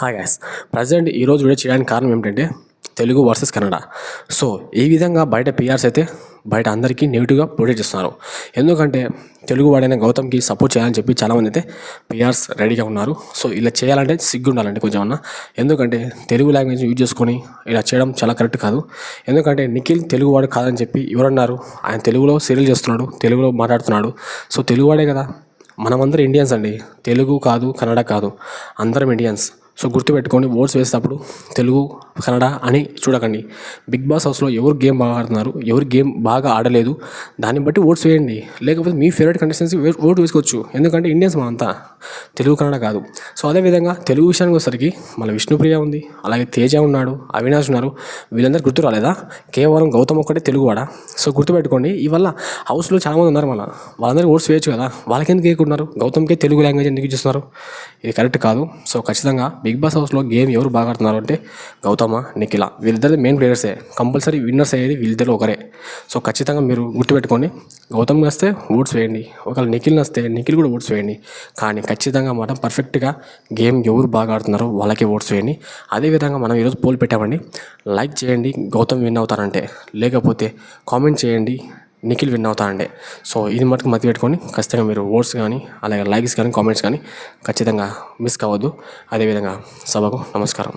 Hi guys present ఈరోజు video చేయడానికి కారణం ఏమిటంటే తెలుగు వర్సెస్ కన్నడ. సో ఈ విధంగా బయట పిఆర్స్ అయితే బయట అందరికీ నెగిటివ్గా ప్రొటెక్ట్ చేస్తున్నారు. ఎందుకంటే తెలుగు వాడైన గౌతమ్కి సపోర్ట్ చేయాలని చెప్పి చాలామంది అయితే పిఆర్స్ రెడీగా ఉన్నారు. సో ఇలా చేయాలంటే సిగ్గు ఉండాలండి కొంచెం అన్న ఎందుకంటే తెలుగు లాంగ్వేజ్ యూజ్ చేసుకొని ఇలా చేయడం చాలా కరెక్ట్ కాదు. ఎందుకంటే నిఖిల్ తెలుగువాడు కాదని చెప్పి ఎవరన్నారు? ఆయన తెలుగులో సీరియల్ చేస్తున్నాడు తెలుగులో మాట్లాడుతున్నాడు. సో తెలుగువాడే కదా. మనమందరం ఇండియన్స్ అండి. తెలుగు కాదు కన్నడ కాదు. అందరం ఇండియన్స్ సో గుర్తుపెట్టుకోండి ఓట్స్ వేసేటప్పుడు తెలుగు కన్నడ అని చూడకండి. బిగ్ బాస్ హౌస్లో ఎవరు గేమ్ బాగా ఆడుతున్నారు ఎవరు గేమ్ బాగా ఆడలేదు దాన్ని బట్టి ఓట్స్ వేయండి. లేకపోతే మీ ఫేవరెట్ కంటెస్టెన్సీ ఓటు వేసుకోవచ్చు. ఎందుకంటే ఇండియన్స్ మనంతా తెలుగు కన్నడ కాదు. సో అదేవిధంగా తెలుగు విషయానికి వచ్చేసరికి మన విష్ణుప్రియ ఉంది అలాగే తేజ ఉన్నాడు అవినాష్ ఉన్నారు. వీళ్ళందరూ గుర్తు రాలేదా? కేవలం గౌతమ్ ఒక్కటే తెలుగువాడా? సో గుర్తుపెట్టుకోండి ఇవల్ల హౌస్లో చాలామంది ఉన్నారు మన వాళ్ళందరూ ఓట్స్ వేయచ్చు కదా? వాళ్ళకి ఎందుకు వేయకున్నారు గౌతమ్కే తెలుగు లాంగ్వేజ్ ఎందుకు చూస్తున్నారు? ఇది కరెక్ట్ కాదు. సో ఖచ్చితంగా బిగ్ బాస్ హౌస్లో గేమ్ ఎవరు బాగా ఆడుతున్నారు అంటే గౌతమ నిఖిల వీళ్ళిద్దరు మెయిన్ ప్లేయర్సే కంపల్సరీ విన్నర్స్ అయ్యేది వీళ్ళిద్దరు ఒకరే. సో ఖచ్చితంగా మీరు గుర్తుపెట్టుకోండి గౌతమ్ నస్తే ఓట్స్ వేయండి ఒకవేళ నిఖిల్ నస్తే నిఖిల్ కూడా ఓట్స్ వేయండి. కానీ ఖచ్చితంగా మనం పర్ఫెక్ట్గా గేమ్ ఎవరు బాగా ఆడుతున్నారో వాళ్ళకే ఓట్స్ వేయండి. అదేవిధంగా మనం ఈరోజు పోల్ పెట్టామండి. లైక్ చేయండి గౌతమ్ విన్ అవుతారంటే. లేకపోతే కామెంట్ చేయండి నిఖిల్ విన్ అవుతారంటే. సో ఇది మటుకు మతి పెట్టుకొని ఖచ్చితంగా మీరు ఓట్స్ కానీ అలాగే లైక్స్ కానీ కామెంట్స్ కానీ ఖచ్చితంగా మిస్ కావద్దు. అదేవిధంగా సభకు నమస్కారం.